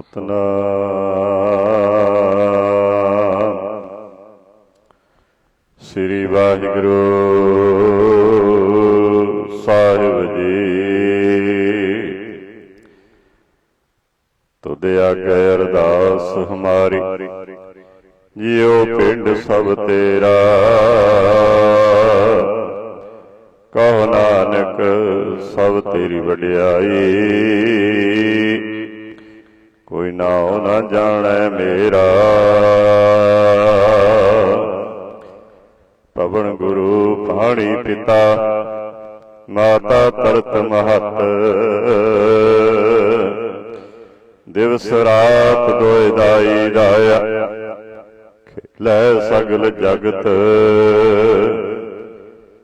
ਸਤਨਾਮ। ਸ੍ਰੀ ਵਾਹਿਗੁਰੂ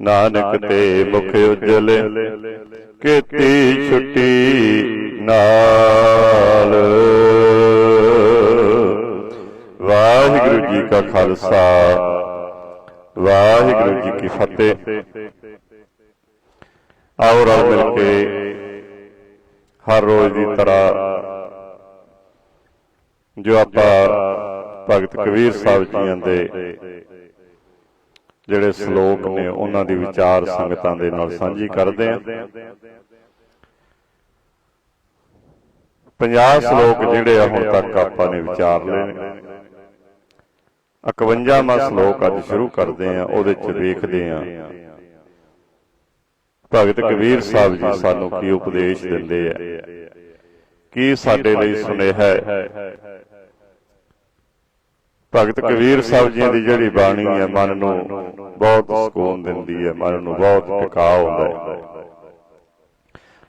ਨਾਨਕ ਤੇ ਮੁਖ ਉਜਲੇ ਕੀਤੀ ਛੁੱਟੀ ਨਾਲ। ਵਾਹਿਗੁਰੂ ਜੀ ਕਾ ਖਾਲਸਾ। ਵਾਹਿਗੁਰੂ ਜੀ ਕੀ ਫਤਿਹ। ਆਓ ਰਲ ਮਿਲ ਕੇ ਹਰ ਰੋਜ਼ ਦੀ ਤਰ੍ਹਾਂ ਜੋ ਆਪਾਂ ਭਗਤ ਕਬੀਰ ਸਾਹਿਬ ਜੀਆਂ ਦੇ ਜਿਹੜੇ ਸ਼ਲੋਕ ਨੇ, ਉਹਨਾਂ ਦੀ ਵਿਚਾਰ ਸੰਗਤਾਂ ਦੇ ਨਾਲ ਸਾਂਝੀ ਕਰਦੇ ਆਂ 50 ਸ਼ਲੋਕ ਜਿਹੜੇ ਆ ਹੁਣ ਤੱਕ ਆਪਾਂ ਨੇ ਵਿਚਾਰ ਲਏ 51ਵਾਂ ਸ਼ਲੋਕ ਅੱਜ ਸ਼ੁਰੂ ਕਰਦੇ ਆ ਉਹਦੇ ਚ ਵੇਖਦੇ ਆਂ ਭਗਤ ਕਬੀਰ ਸਾਹਿਬ ਜੀ ਸਾਨੂੰ ਕੀ ਉਪਦੇਸ਼ ਦਿੰਦੇ ਆ? ਕੀ ਸਾਡੇ ਲਈ ਸੁਨੇਹਾ ਹੈ? ਭਗਤ ਕਬੀਰ ਸਾਹਿਬ ਜੀ ਦੀ ਜਿਹੜੀ ਬਾਣੀ ਹੈ ਮਨ ਨੂੰ ਬਹੁਤ ਸਕੂਨ ਦਿੰਦੀ ਹੈ ਮਨ ਨੂੰ ਬਹੁਤ ਟਿਕਾਅ ਹੁੰਦਾ ਹੈ।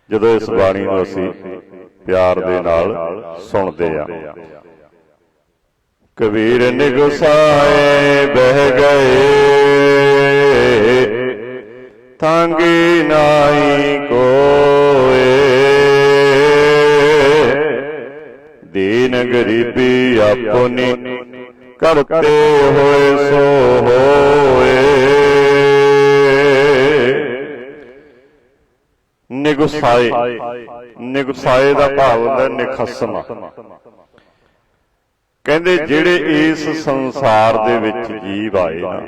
ਜਦੋਂ ਇਸ ਬਾਣੀ ਨੂੰ ਅਸੀਂ ਪਿਆਰ ਦੇ ਨਾਲ ਸੁਣਦੇ ਆ ਕਬੀਰ ਨਿਗਸਾਏ ਬਹਿ ਗਏ। ਤਾਂਗੀ ਨਾਈ ਕੋਏ। ਦੀਨ ਗਰੀਬੀ ਆਪਣੀ ਕਰਤੇ ਹੋਏ ਸੋ ਹੋਏ। ਨਿਗੁਸਾਏ। ਨਿਗੁਸਾਏ ਦਾ ਭਾਵ ਹੁੰਦਾ ਨਿਖਸਮ। ਕਹਿੰਦੇ ਜਿਹੜੇ ਇਸ ਸੰਸਾਰ ਦੇ ਵਿੱਚ ਜੀਵ ਆਏ ਨਾ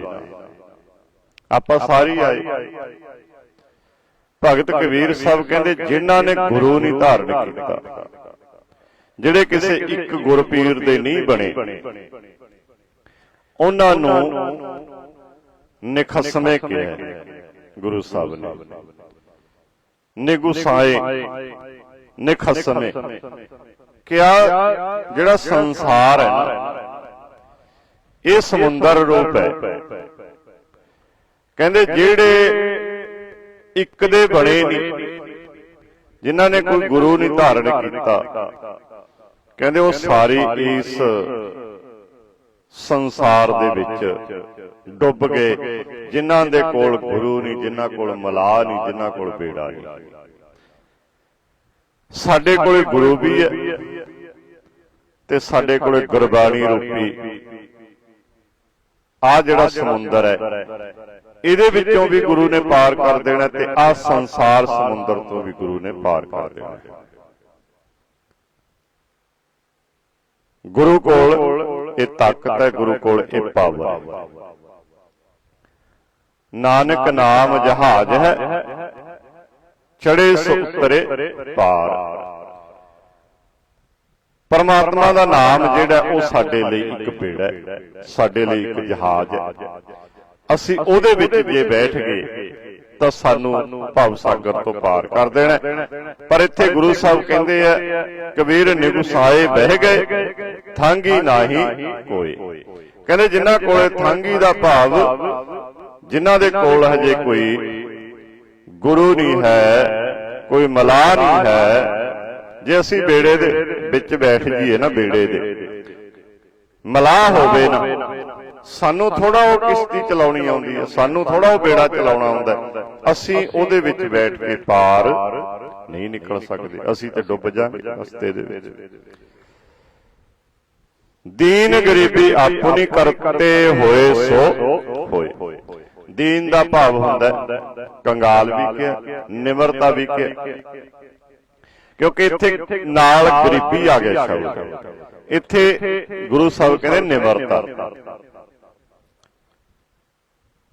ਆਪਾਂ ਸਾਰੀ ਆਏ। ਭਗਤ ਕਬੀਰ ਸਾਹਿਬ ਕਹਿੰਦੇ ਜਿਨ੍ਹਾਂ ਨੇ ਗੁਰੂ ਨਹੀਂ ਧਾਰਨ ਕੀਤਾ ਜਿਹੜੇ ਕਿਸੇ ਇੱਕ ਗੁਰਪੀਰ ਦੇ ਨਹੀਂ ਬਣੇ ਉਹਨਾਂ ਨੂੰ ਨਿਖਸਮੇ ਕਿਹਾ ਗੁਰੂ ਸਾਹਿਬ ਨੇ। ਨਿਗੁਸਾਏ ਨਿਖਸਮੇ ਕਿਆ ਜਿਹੜਾ ਸੰਸਾਰ ਹੈ ਇਹ ਸਮੁੰਦਰ ਰੂਪ ਹੈ। ਕਹਿੰਦੇ ਜਿਹੜੇ ਇੱਕ ਦੇ ਬਣੇ ਨਹੀਂ ਜਿਨ੍ਹਾਂ ਨੇ ਕੋਈ ਗੁਰੂ ਨਹੀਂ ਧਾਰਨ ਕੀਤਾ। ਕਹਿੰਦੇ ਉਹ ਸਾਰੀ ਇਸ ਸੰਸਾਰ ਦੇ ਵਿੱਚ ਡੁੱਬ ਗਏ। ਜਿਨ੍ਹਾਂ ਦੇ ਕੋਲ ਗੁਰੂ ਨਹੀਂ ਜਿਨ੍ਹਾਂ ਕੋਲ ਮਲਾਹ ਨਹੀਂ ਜਿਨ੍ਹਾਂ ਕੋਲ ਬੇੜਾ ਨਹੀਂ। ਸਾਡੇ ਕੋਲ ਗੁਰੂ ਵੀ ਹੈ ਤੇ ਸਾਡੇ ਕੋਲ ਗੁਰਬਾਣੀ ਰੂਪੀ। ਆ ਜਿਹੜਾ ਸਮੁੰਦਰ ਹੈ ਇਹਦੇ ਵਿੱਚੋਂ ਵੀ ਗੁਰੂ ਨੇ ਪਾਰ ਕਰ ਦੇਣਾ ਤੇ ਆ ਸੰਸਾਰ ਸਮੁੰਦਰ ਤੋਂ ਵੀ ਗੁਰੂ ਨੇ ਪਾਰ ਕਰ ਦੇਣਾ। ਗੁਰੂ ਕੋਲ ਇਹ ਤਾਕਤ ਹੈ ਗੁਰੂ ਕੋਲ, ਇਹ ਪਾਵਰ ਹੈ। ਨਾਨਕ ਨਾਮ ਜਹਾਜ਼ ਹੈ ਚੜੇ ਸੋ ਉਤਰੇ ਪਾਰ। ਪਰਮਾਤਮਾ ਦਾ ਨਾਮ ਜਿਹੜਾ, ਉਹ ਸਾਡੇ ਲਈ ਇੱਕ ਬੇੜਾ ਹੈ, ਸਾਡੇ ਲਈ ਇੱਕ ਜਹਾਜ਼ ਹੈ। ਅਸੀਂ ਉਹਦੇ ਵਿੱਚ ਜੇ ਬੈਠ ਗਏ ਤਾਂ ਸਾਨੂੰ ਭਵ ਸਾਗਰ ਤੋਂ ਪਾਰ ਕਰ ਦੇਣਾ ਪਰ ਇੱਥੇ ਗੁਰੂ ਸਾਹਿਬ ਕਹਿੰਦੇ ਆ ਕਬੀਰ ਨਿਗੁਸਾਏ ਬਹਿ ਗਏ, ਥਾਂਗੀ ਨਾਹੀ ਕੋਈ ਕਹਿੰਦੇ ਜਿਨ੍ਹਾਂ ਕੋਲੇ ਥਾਂਗੀ ਦਾ ਭਾਵ, ਜਿਨ੍ਹਾਂ ਦੇ ਕੋਲ ਹਜੇ ਕੋਈ ਗੁਰੂ ਨਹੀਂ ਹੈ, ਕੋਈ ਮਲਾਹ ਨਹੀਂ ਹੈ, ਜੇ ਅਸੀਂ ਬੇੜੇ ਦੇ ਵਿੱਚ ਬੈਠ ਜੀਏ ਨਾ, ਬੇੜੇ ਦੇ। ਮਲਾਹ ਹੋਵੇ ਨਾ ਸਾਨੂੰ ਥੋੜਾ ਉਹ ਕਿਸ਼ਤੀ ਚਲਾਉਣੀ ਆਉਂਦੀ ਹੈ। ਸਾਨੂੰ ਥੋੜਾ ਉਹ ਬੇੜਾ ਚਲਾਉਣਾ ਆਉਂਦਾ। ਅਸੀਂ ਉਹਦੇ ਵਿੱਚ ਬੈਠ ਕੇ ਪਾਰ ਨਹੀਂ ਨਿਕਲ ਸਕਦੇ। ਅਸੀਂ ਤੇ ਡੁੱਬ ਜਾਵਾਂਗੇ ਰਸਤੇ ਦੇ ਵਿੱਚ। ਦੀਨ ਗਰੀਬੀ ਆਪਣੀ ਕਰਤੇ ਹੋਏ ਸੋ ਹੋਏ ਦੀਨ ਦਾ ਭਾਵ ਹੁੰਦਾ ਕੰਗਾਲ ਵੀ ਕਿਹਾ ਨਿਮਰਤਾ ਵੀ ਕਿਹਾ ਕਿਉਂਕਿ ਇੱਥੇ ਨਾਲ ਗਰੀਬੀ ਆ ਗਿਆ ਸ਼ਬਦ। ਇੱਥੇ ਗੁਰੂ ਸਾਹਿਬ ਕਹਿੰਦੇ ਨਿਮਰਤਾ।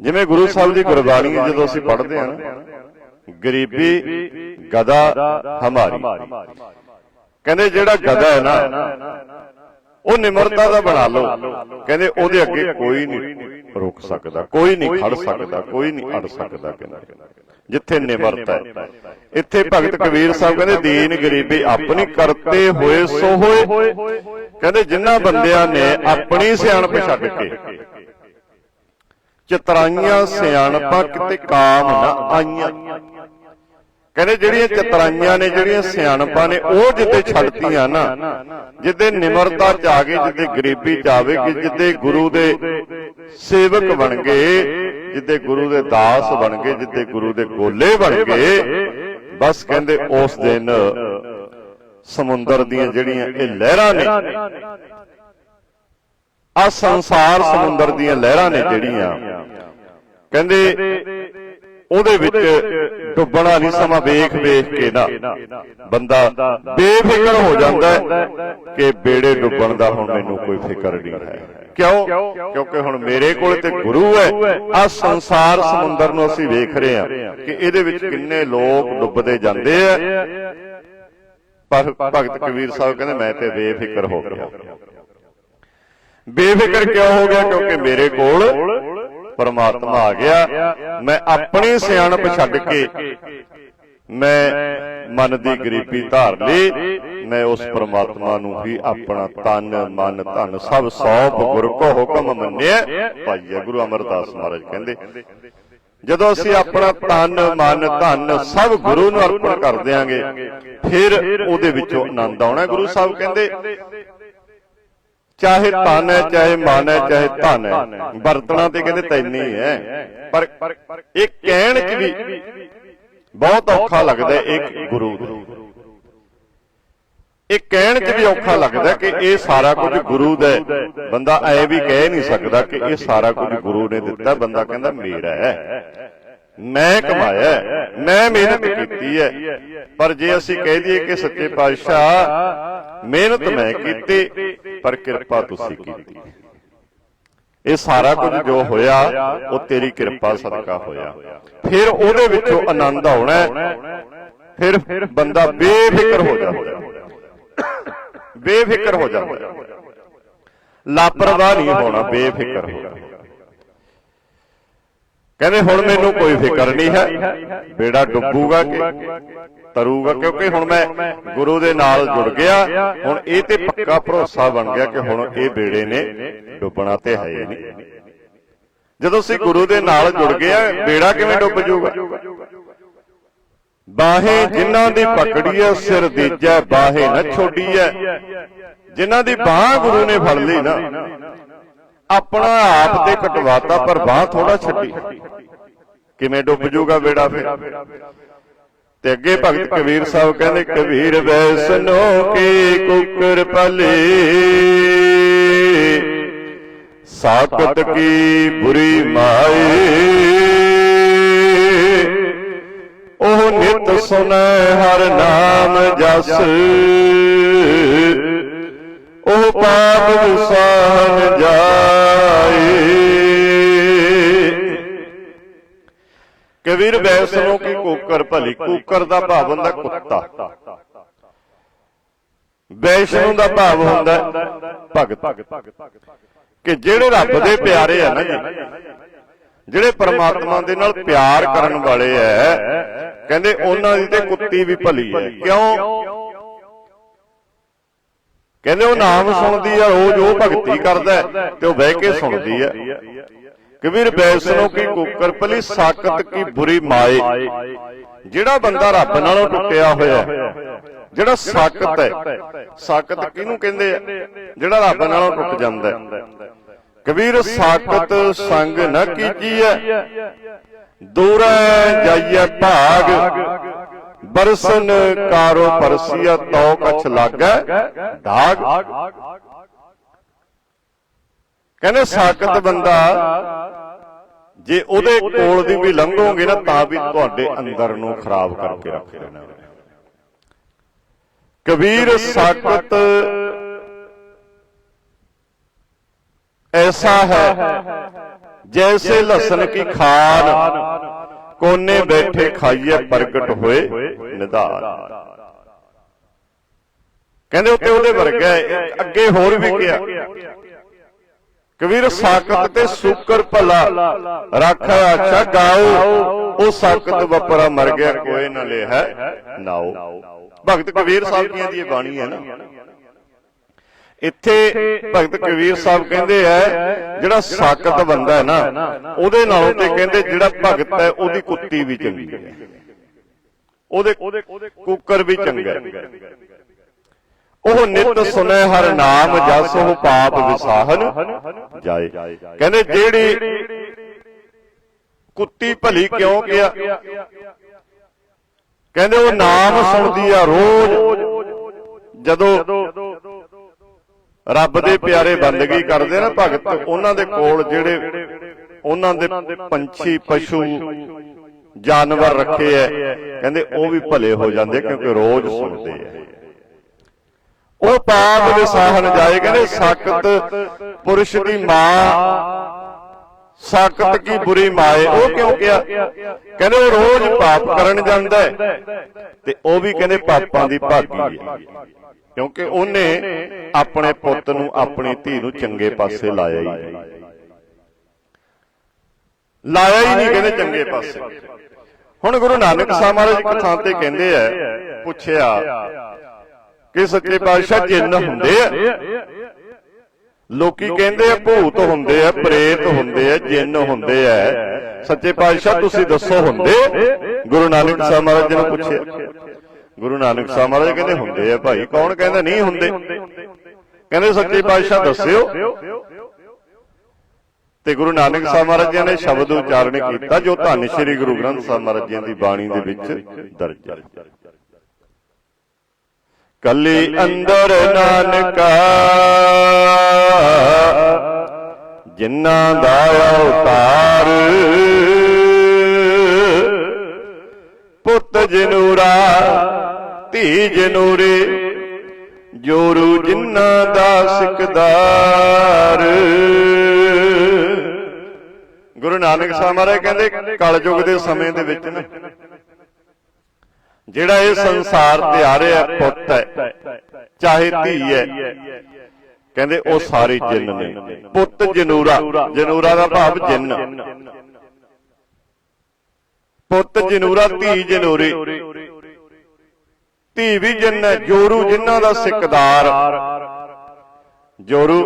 ਜਿਵੇਂ ਗੁਰੂ ਸਾਹਿਬ ਦੀ ਗੁਰਬਾਣੀ ਜਦੋਂ ਅਸੀਂ ਪੜ੍ਹਦੇ ਹਾਂ ਗਰੀਬੀ ਗਦਾ ਹਮਾਰੀ। ਕਹਿੰਦੇ ਜਿਹੜਾ ਗਦਾ ਹੈ ਨਾ ਉਹ ਨਿਮਰਤਾ ਦਾ ਬਣਾ ਲਓ। ਕਹਿੰਦੇ ਉਹਦੇ ਅੱਗੇ ਕੋਈ ਨਹੀਂ ਰੁਕ ਸਕਦਾ ਕੋਈ ਨਹੀਂ ਖੜ ਸਕਦਾ ਕੋਈ ਨਹੀਂ ਅੜ ਸਕਦਾ ਕਹਿੰਦੇ। ਜਿੱਥੇ ਨਿਮਰਤਾ ਹੈ। ਇੱਥੇ ਭਗਤ ਕਬੀਰ ਸਾਹਿਬ ਕਹਿੰਦੇ ਦੀਨ ਗਰੀਬੀ ਆਪਣੀ ਕਰਤੇ ਹੋਏ ਸੋ ਹੋਏ ਕਹਿੰਦੇ ਜਿਨ੍ਹਾਂ ਬੰਦਿਆਂ ਨੇ ਆਪਣੀ ਸਿਆਣਪ ਛੱਡ ਕੇ ਚਤਰਾਈਆਂ ਸਿਆਣਪਾਂ ਕਿਤੇ ਕਾਮ ਨਾ ਆਈਆਂ। ਕਹਿੰਦੇ ਜਿਹੜੀਆਂ ਚਤਰਾਈਆਂ ਨੇ ਜਿਹੜੀਆਂ ਸਿਆਣਪਾਂ ਨੇ ਉਹ ਜਿੱਦੇ ਛੱਡਤੀਆਂ ਨਾ ਜਿੱਦੇ ਨਿਮਰਤਾ ਚ ਆ ਗਏ ਜਿੱਦੇ ਗਰੀਬੀ ਚ ਆਵੇ ਕਿ ਜਿੱਦੇ ਗੁਰੂ ਦੇ ਸੇਵਕ ਬਣ ਗਏ ਜਿੱਦੇ ਗੁਰੂ ਦੇ ਦਾਸ ਬਣ ਗਏ ਜਿੱਦੇ ਗੁਰੂ ਦੇ ਗੋਲੇ ਬਣ ਗਏ। ਬਸ ਕਹਿੰਦੇ ਉਸ ਦਿਨ ਸਮੁੰਦਰ ਦੀਆਂ ਜਿਹੜੀਆਂ ਇਹ ਲਹਿਰਾਂ ਨੇ ਆ ਸੰਸਾਰ ਸਮੁੰਦਰ ਦੀਆਂ ਲਹਿਰਾਂ ਨੇ ਜਿਹੜੀਆਂ। ਕਹਿੰਦੇ ਉਹਦੇ ਵਿੱਚ ਡੁੱਬਣਾ ਨਹੀਂ ਸਮਾਂ ਵੇਖ ਵੇਖ ਕੇ ਨਾ ਬੰਦਾ ਬੇਫਿਕਰ ਹੋ ਜਾਂਦਾ ਕਿ ਬੇੜੇ ਡੁੱਬਣ ਦਾ ਹੁਣ ਮੈਨੂੰ ਕੋਈ ਫਿਕਰ ਨਹੀਂ ਹੈ। ਕਿਉਂ? ਕਿਉਂਕਿ ਹੁਣ ਮੇਰੇ ਕੋਲ ਤੇ ਗੁਰੂ ਹੈ। ਆ ਸੰਸਾਰ ਸਮੁੰਦਰ ਨੂੰ ਅਸੀਂ ਵੇਖ ਰਹੇ ਹਾਂ ਕਿ ਇਹਦੇ ਵਿੱਚ ਕਿੰਨੇ ਲੋਕ ਡੁੱਬਦੇ ਜਾਂਦੇ ਆ। ਪਰ ਭਗਤ ਕਬੀਰ ਸਾਹਿਬ ਕਹਿੰਦੇ, ਮੈਂ ਤੇ ਬੇਫਿਕਰ ਹੋ ਗਿਆ। ਬੇਫਿਕਰ ਕਿਉਂ ਹੋ ਗਿਆ? ਕਿਉਂਕਿ ਮੇਰੇ ਕੋਲ ਪਰਮਾਤਮਾ ਆ ਗਿਆ। ਮੈਂ ਆਪਣੀ ਸਿਆਣਪ ਛੱਡ ਕੇ ਮੈਂ ਮਨ ਦੀ ਗਰੀਬੀ ਧਾਰ ਲਈ ਮੈਂ ਉਸ ਪਰਮਾਤਮਾ ਨੂੰ ਹੀ ਆਪਣਾ ਤਨ, ਮਨ, ਧਨ ਸਭ ਸੌਂਪ ਗੁਰ ਕੋ ਹੁਕਮ ਮੰਨਿਆ। ਭਾਈ ਗੁਰੂ ਅਮਰਦਾਸ ਮਹਾਰਾਜ ਕਹਿੰਦੇ, ਜਦੋਂ ਅਸੀਂ ਆਪਣਾ ਤਨ, ਮਨ, ਧਨ ਸਭ ਗੁਰੂ ਨੂੰ ਅਰਪਣ ਕਰ ਦਿਆਂਗੇ, ਫਿਰ ਉਹਦੇ ਵਿੱਚੋਂ ਆਨੰਦ ਆਉਣਾ ਗੁਰੂ ਸਾਹਿਬ ਕਹਿੰਦੇ। ਚਾਹੇ ਤਨ ਹੈ ਚਾਹੇ ਮਨ ਹੈ ਚਾਹੇ ਧਨ ਹੈ। ਵਰਤਣਾ ਤੇ ਕਹਿੰਦੇ ਤੈਨੂੰ ਹੀ ਪਰ ਇਹ ਕਹਿਣ ਚ ਵੀ ਬਹੁਤ ਔਖਾ ਲੱਗਦਾ ਇੱਕ ਗੁਰੂ ਦਾ ਇਹ ਕਹਿਣ ਚ ਵੀ ਔਖਾ ਲੱਗਦਾ ਕਿ ਇਹ ਸਾਰਾ ਕੁਝ ਗੁਰੂ ਦਾ। ਬੰਦਾ ਐ ਵੀ ਕਹਿ ਨਹੀਂ ਸਕਦਾ ਕਿ ਇਹ ਸਾਰਾ ਕੁਝ ਗੁਰੂ ਨੇ ਦਿੱਤਾ। ਬੰਦਾ ਕਹਿੰਦਾ ਮੇਰਾ ਹੈ। ਮੈਂ ਕਮਾਇਆ ਮੈਂ ਮਿਹਨਤ ਕੀਤੀ ਹੈ। ਪਰ ਜੇ ਅਸੀਂ ਕਹਿ ਦਈਏ ਕਿ ਸੱਚੇ ਪਾਤਸ਼ਾਹ ਮਿਹਨਤ ਮੈਂ ਕੀਤੀ ਪਰ ਕਿਰਪਾ ਤੁਸੀਂ ਕੀਤੀ। ਇਹ ਸਾਰਾ ਕੁਝ ਜੋ ਹੋਇਆ ਉਹ ਤੇਰੀ ਕਿਰਪਾ ਸਦਕਾ ਹੋਇਆ। ਫਿਰ ਉਹਦੇ ਵਿੱਚੋਂ ਆਨੰਦ ਆਉਣਾ। ਫਿਰ ਬੰਦਾ ਬੇਫਿਕਰ ਹੋ ਜਾਂਦਾ। ਬੇਫਿਕਰ ਹੋ ਜਾਂਦਾ। ਲਾਪਰਵਾਹ ਨਹੀਂ ਹੋਣਾ ਬੇਫਿਕਰ ਹੋ ਕਹਿੰਦੇ ਹੁਣ ਮੈਨੂੰ ਕੋਈ ਫਿਕਰ ਨਹੀਂ ਹੈ। ਬੇੜਾ ਡੁੱਬੂਗਾ ਕਿ ਤਰੂਗਾ ਕਿਉਂਕਿ ਹੁਣ ਮੈਂ ਗੁਰੂ ਦੇ ਨਾਲ ਜੁੜ ਗਿਆ। ਹੁਣ ਇਹ ਤੇ ਪੱਕਾ ਭਰੋਸਾ ਬਣ ਗਿਆ ਕਿ ਹੁਣ ਇਹ ਬੇੜੇ ਨੇ ਡੁੱਬਣਾ ਤੇ ਹੈ ਹੀ ਨਹੀਂ। ਜਦੋਂ ਅਸੀਂ ਗੁਰੂ ਦੇ ਨਾਲ ਜੁੜ ਗਏ ਆ ਬੇੜਾ ਕਿਵੇਂ ਡੁੱਬ ਜਾਊਗਾ ਬਾਹੇ ਜਿਨ੍ਹਾਂ ਦੀ ਪਕੜੀ ਐ ਸਿਰ ਦੀਜੈ ਬਾਹੇ ਨਾ ਛੋਡੀ ਐ ਜਿਨ੍ਹਾਂ ਦੀ ਬਾਹ ਗੁਰੂ ਨੇ ਫੜ ਲਈ ਨਾ। ਆਪਣਾ ਆਪ ਤੇ ਕਟਵਾਤਾ ਪਰ ਬਾਹ ਥੋੜਾ ਛੱਡੀ। ਕਿਵੇਂ ਡੁੱਬ ਜਾਊਗਾ ਬੇੜਾ ਫਿਰ? ਤੇ ਅੱਗੇ ਭਗਤ ਕਬੀਰ ਸਾਹਿਬ ਕਹਿੰਦੇ ਕਬੀਰ ਵੈਸਨੋ ਕੀ ਕੁਕਰ ਭਲੇ ਸਾਕਤ ਕੀ ਬੁਰੀ ਮਾਏ ਉਹ ਨਿਤ ਸੁਨੈ ਹਰ ਨਾਮ ਜਸ। ਪਾਪ ਵਿਸਾਨ ਜਾਏ। ਕਬੀਰ ਵੈਸਨੋ ਕੀ ਕੂਕਰ ਭਲੀ? ਕੂਕਰ ਦਾ ਭਾਵ ਹੁੰਦਾ ਕੁੱਤਾ। ਵੈਸ਼ਨੋ ਦਾ ਭਾਵ ਹੁੰਦਾ ਭਗਤ। ਕਿ ਜਿਹੜੇ ਰੱਬ ਦੇ ਪਿਆਰੇ ਆ ਨਾ ਜੀ। ਜਿਹੜੇ ਪਰਮਾਤਮਾ ਦੇ ਨਾਲ ਪਿਆਰ ਕਰਨ ਵਾਲੇ ਐ ਕਹਿੰਦੇ ਉਹਨਾਂ ਦੀ ਤੇ ਕੁੱਤੀ ਵੀ ਭਲੀ ਐ ਕਿਉਂ? ਕਹਿੰਦੇ ਉਹ ਨਾਮ ਸੁਣਦੀ ਆ ਰੋਜ਼ ਉਹ ਭਗਤੀ ਕਰਦਾ ਤੇ ਉਹ ਬਹਿ ਕੇ ਸੁਣਦੀ ਹੈ ਕਬੀਰ ਬੈਸਨੋ ਕੀ ਕੁੱਕਰ ਭਲੀ ਸਾਕਤ ਕੀ ਬੁਰੀ ਮਾਏ। ਜਿਹੜਾ ਬੰਦਾ ਰੱਬ ਨਾਲੋਂ ਟੁੱਟਿਆ ਹੋਇਆ ਜਿਹੜਾ ਸਾਕਤ ਹੈ ਸਾਕਤ ਕਿਹਨੂੰ ਕਹਿੰਦੇ ਆ? ਜਿਹੜਾ ਰੱਬ ਨਾਲੋਂ ਟੁੱਟ ਜਾਂਦਾ ਕਬੀਰ ਸਾਕਤ ਸੰਗ ਨਾ ਕੀਜੀਐ। ਦੂਰੈ ਜਾਈਐ ਭਾਗ। ਬਰਸਨ ਕਾਰੋ ਪਰਸੀਆ ਤੌ ਕਛ ਲਾਗੈ, ਦਾਗ। ਕਹਿੰਦੇ ਸਾਖਤ ਬੰਦਾ, ਜੇ ਉਹਦੇ ਕੋਲ ਦੀ ਵੀ ਲੰਘੋਗੇ ਨਾ, ਤਾਂ ਵੀ ਤੁਹਾਡੇ ਅੰਦਰ ਨੂੰ ਖਰਾਬ ਕਰਕੇ ਰੱਖ ਦੇਣਾ। ਕਬੀਰ ਸਾਖਤ ਐਸਾ ਹੈ, ਜੈਸੇ ਲਸਣ ਕੀ ਖਾਨ। ਕੋਨੇ ਬੈਠੇ ਖਾਈਏ ਪ੍ਰਗਟ ਹੋਏ ਨਿਧਾਰ। ਕਹਿੰਦੇ ਉੱਤੇ ਉਹਦੇ ਵਰਗਾ ਅੱਗੇ ਹੋਰ ਵੀ ਕਿਹਾ ਕਬੀਰ ਸਾਖਤ ਤੇ ਸੂਕਰ ਭਲਾ ਰੱਖ ਆਛਾ ਗਾਓ, ਉਹ ਸਾਖਤ ਵਪਰਾ ਮਰ ਗਿਆ, ਕੋਈ ਨਾ ਲੈ ਹੈ ਨਾਓ ਭਗਤ ਕਬੀਰ ਸਾਹਿਬ ਦੀਆਂ ਦੀ ਬਾਣੀ ਹੈ ਨਾ। ਇੱਥੇ ਭਗਤ ਕਬੀਰ ਸਾਹਿਬ ਕਹਿੰਦੇ ਆ ਜਿਹੜਾ ਸਾਕਤ ਬੰਦਾ ਹੈ ਨਾ ਉਹਦੇ ਨਾਲੋਂ ਤੇ ਕਹਿੰਦੇ ਜਿਹੜਾ ਭਗਤ ਹੈ ਉਹਦੀ ਕੁੱਤੀ ਵੀ ਚੰਗੀ ਹੈ। ਉਹਦੇ ਕੁੱਕਰ ਵੀ ਚੰਗਾ ਹੈ। ਉਹ ਨਿਤ ਸੁਨੇ ਹਰ ਨਾਮ ਜਸ ਉਹ ਪਾਪ ਵਿਸਾਹਨ ਜਾਏ। ਕਹਿੰਦੇ ਜਿਹੜੀ ਕੁੱਤੀ ਭਲੀ ਕਿਉਂ ਗਿਆ ਕਹਿੰਦੇ ਉਹ ਨਾਮ ਸੁਣਦੀ ਆ ਰੋਜ਼। ਜਦੋਂ ਰੱਬ ਦੇ ਪਿਆਰੇ ਬੰਦਗੀ ਕਰਦੇ ਨਾ ਭਗਤ। ਉਹਨਾਂ ਦੇ ਕੋਲ ਜਿਹੜੇ ਉਹਨਾਂ ਦੇ ਪੰਛੀ ਪਸ਼ੂ ਜਾਨਵਰ ਰੱਖੇ ਐ। ਕਹਿੰਦੇ ਉਹ ਵੀ ਭਲੇ ਹੋ ਜਾਂਦੇ ਕਿਉਂਕਿ ਰੋਜ਼ ਸੁਣਦੇ ਐ। ਉਹ ਪਾਪ ਵਿਸਾਹਨ ਜਾਏ। ਕਹਿੰਦੇ ਸਾਕਤ ਪੁਰਸ਼ ਦੀ ਮਾਂ ਸਾਕਤ ਕੀ ਬੁਰੀ ਮਾਏ। ਉਹ ਕਿਉਂ ਕਿਹਾ? ਕਹਿੰਦੇ ਉਹ ਰੋਜ਼ ਪਾਪ ਕਰਨ ਜਾਂਦਾ ਤੇ ਉਹ ਵੀ ਕਹਿੰਦੇ ਪਾਪਾਂ ਦੀ ਭਾਗੀ ਹੈ ਕਿਉਂਕਿ ਉਹਨੇ ਆਪਣੇ ਪੁੱਤ ਨੂੰ ਆਪਣੀ ਧੀ ਨੂੰ ਚੰਗੇ ਪਾਸੇ ਲਾਇਆ ਹੀ ਲਾਇਆ ਹੀ ਨਹੀਂ ਕਹਿੰਦੇ ਚੰਗੇ ਪਾਸੇ। ਹੁਣ ਗੁਰੂ ਨਾਨਕ ਸਾਹਿਬ ਮਹਾਰਾਜ ਇੱਕ ਥਾਂ ਤੇ ਕਹਿੰਦੇ ਆ, ਪੁੱਛਿਆ ਕਿ ਸੱਚੇ ਪਾਤਸ਼ਾਹ ਜਿੰਨ ਹੁੰਦੇ ਆ? ਲੋਕੀ ਕਹਿੰਦੇ ਆ ਭੂਤ ਹੁੰਦੇ ਆ, ਪ੍ਰੇਤ ਹੁੰਦੇ ਆ, ਜਿੰਨ ਹੁੰਦੇ ਆ। ਸੱਚੇ ਪਾਤਸ਼ਾਹ ਤੁਸੀਂ ਦੱਸੋ ਹੁੰਦੇ? ਗੁਰੂ ਨਾਨਕ ਸਾਹਿਬ ਮਹਾਰਾਜ ਜੀ ਨੂੰ ਪੁੱਛਿਆ। ਗੁਰੂ ਨਾਨਕ ਸਾਹਿਬ ਮਹਾਰਾਜ ਕਹਿੰਦੇ ਹੁੰਦੇ ਆ ਭਾਈ, ਕੌਣ ਕਹਿੰਦਾ ਨਹੀਂ ਹੁੰਦੇ? ਕਹਿੰਦੇ ਸੱਚੇ ਪਾਤਸ਼ਾਹ ਦੱਸਿਓ। ਤੇ ਗੁਰੂ ਨਾਨਕ ਸਾਹਿਬ ਮਹਾਰਾਜ ਜੀ ਨੇ ਸ਼ਬਦ ਉਚਾਰਨ ਕੀਤਾ, ਜੋ ਧੰਨ ਸ਼੍ਰੀ ਗੁਰੂ ਗ੍ਰੰਥ ਸਾਹਿਬ ਮਹਾਰਾਜ ਜੀ ਦੀ ਬਾਣੀ ਦੇ ਵਿੱਚ ਦਰਜ ਹੈ। ਕੱਲੀ ਅੰਦਰ ਨਾਨਕਾ ਜਿਨ੍ਹਾਂ ਦਾ ਅਵਤਾਰ ਪੁੱਤ ਜਨੂਰਾ ਧੀ ਜਨੂਰੇ, ਜੋਰੂ ਜਿਨ੍ਹਾਂ ਦਾ ਸਿਕਦਾਰ। ਗੁਰੂ ਨਾਨਕ ਸਾਹਿਬ ਮਹਾਰਾਜ ਕਹਿੰਦੇ, ਕਲਯੁਗ ਦੇ ਸਮੇਂ ਦੇ ਵਿੱਚ ਨਾ, ਜਿਹੜਾ ਇਹ ਸੰਸਾਰ ਤੇ ਆ ਰਿਹਾ ਪੁੱਤ ਹੈ, ਚਾਹੇ ਧੀ ਹੈ, ਕਹਿੰਦੇ ਉਹ ਸਾਰੇ ਜਿੰਨ ਨੇ। ਪੁੱਤ ਜਨੂਰਾ ਜਨੂਰਾ ਦਾ ਭਾਵ ਜਿੰਨ। ਪੁੱਤ ਜਨੂਰਾ, ਧੀ ਜਨੂਰੇ ਧੀ ਵੀ ਜਿੰਨ ਜੋਰੂ ਜਿਨ੍ਹਾਂ ਦਾ ਸਿਕਦਾਰ। ਜੋਰੂ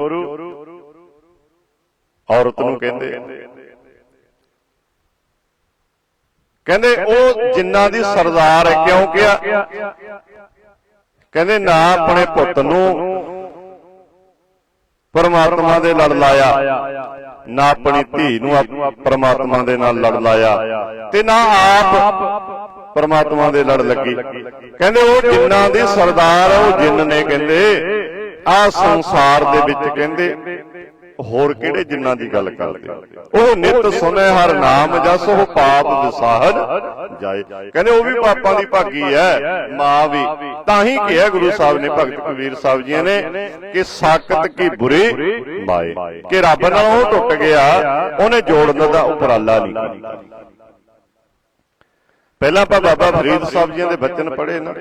ਔਰਤ ਨੂੰ ਕਹਿੰਦੇ ਕਹਿੰਦੇ, ਉਹ ਜਿੰਨਾਂ ਦੀ ਸਰਦਾਰ ਹੈ, ਕਿਉਂ ਕਿਹਾ? ਕਹਿੰਦੇ, ਨਾ ਆਪਣੇ ਪੁੱਤ ਨੂੰ ਪਰਮਾਤਮਾ ਦੇ ਲੜ ਲਾਇਆ, ਨਾ ਆਪਣੀ ਧੀ ਨੂੰ ਪਰਮਾਤਮਾ ਦੇ ਨਾਲ ਲੜ ਲਾਇਆ ਤੇ ਨਾ ਆਪ ਪਰਮਾਤਮਾ ਦੇ ਲੜ ਲੱਗੀ। ਕਹਿੰਦੇ ਉਹ ਜਿੰਨਾਂ ਦੀ ਸਰਦਾਰ ਉਹ ਜਿੰਨ ਨੇ ਕਹਿੰਦੇ, ਆ ਸੰਸਾਰ ਦੇ ਵਿੱਚ ਕਹਿੰਦੇ, ਹੋਰ ਕਿਹੜੇ ਜਿੰਨਾਂ ਦੀ ਗੱਲ ਕਰਦੇ? ਉਹ ਨਿਤ ਸੁਨੇ ਹਰ ਨਾਮ, ਜਸ ਉਹ ਪਾਪ ਵਿਸਾਹਨ ਜਾਏ। ਕਹਿੰਦੇ ਉਹ ਵੀ ਪਾਪਾਂ ਦੀ ਭਾਗੀ ਹੈ ਮਾਂ ਵੀ। ਤਾਂ ਹੀ ਕਿਹਾ ਗੁਰੂ ਸਾਹਿਬ ਨੇ, ਭਗਤ ਕਬੀਰ ਸਾਹਿਬ ਜੀ ਨੇ, ਕਿ ਸਾਕਤ ਕੀ ਬੁਰੀ ਮਾਏ। ਕਿ ਰੱਬ ਨਾਲ ਉਹ ਟੁੱਟ ਗਿਆ, ਉਹਨੇ ਜੋੜਨ ਦਾ ਉਪਰਾਲਾ ਨਹੀਂ ਕੀਤਾ। ਪਹਿਲਾਂ ਆਪਾਂ ਬਾਬਾ ਫਰੀਦ ਸਾਹਿਬ ਜੀ ਦੇ ਬਚਨ ਪੜ੍ਹੇ ਨਾ।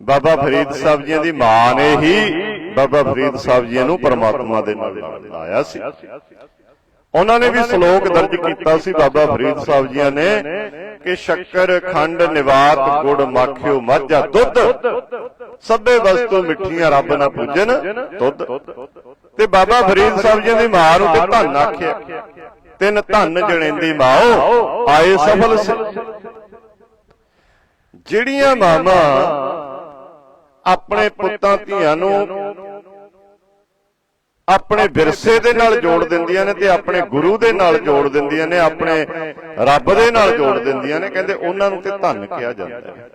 ਬਾਬਾ ਫਰੀਦ ਸਾਹਿਬ ਜੀ ਦੀ ਮਾਂ ਨੇ ਹੀ ਬਾਬਾ ਫਰੀਦ ਸਾਹਿਬ ਜੀ ਨੂੰ ਪਰਮਾਤਮਾ ਦੇ ਨਾਲ ਲਾਇਆ ਸੀ। ਉਹਨਾਂ ਨੇ ਵੀ ਸ਼ਲੋਕ ਦਰਜ ਕੀਤਾ ਸੀ ਬਾਬਾ ਫਰੀਦ ਸਾਹਿਬ ਜੀ ਨੇ ਕਿ ਸ਼ੱਕਰ, ਖੰਡ, ਨਿਵਾਤ, ਗੁੜ, ਮਾਖਿਓ, ਮਾਝਾ, ਦੁੱਧ ਸਭੇ ਵਸਤੂ ਮਿੱਠੀਆਂ ਰੱਬ ਨਾ ਪੂਜਨ ਦੁੱਧ। ਤੇ ਬਾਬਾ ਫਰੀਦ ਸਾਹਿਬ ਜੀ ਦੀ ਮਾਂ ਨੂੰ ਤੇ ਧੰਨ ਆਖਿਆ। ਤਿੰਨ ਧੰਨ ਜਣੇਂਦੀ ਮਾਓ ਆਏ ਸਫਲ ਸ- ਜਿਹੜੀਆਂ ਮਾਵਾਂ ਆਪਣੇ ਪੁੱਤਾਂ ਧੀਆਂ ਨੂੰ ਆਪਣੇ ਵਿਰਸੇ ਦੇ ਨਾਲ ਜੋੜ ਦਿੰਦੀਆਂ ਨੇ ਤੇ ਆਪਣੇ ਗੁਰੂ ਦੇ ਨਾਲ ਜੋੜ ਦਿੰਦੀਆਂ ਨੇ, ਆਪਣੇ ਰੱਬ ਦੇ ਨਾਲ ਜੋੜ ਦਿੰਦੀਆਂ ਨੇ, ਕਹਿੰਦੇ ਉਹਨਾਂ ਨੂੰ ਤੇ ਧੰਨ ਕਿਹਾ ਜਾਂਦਾ ਹੈ।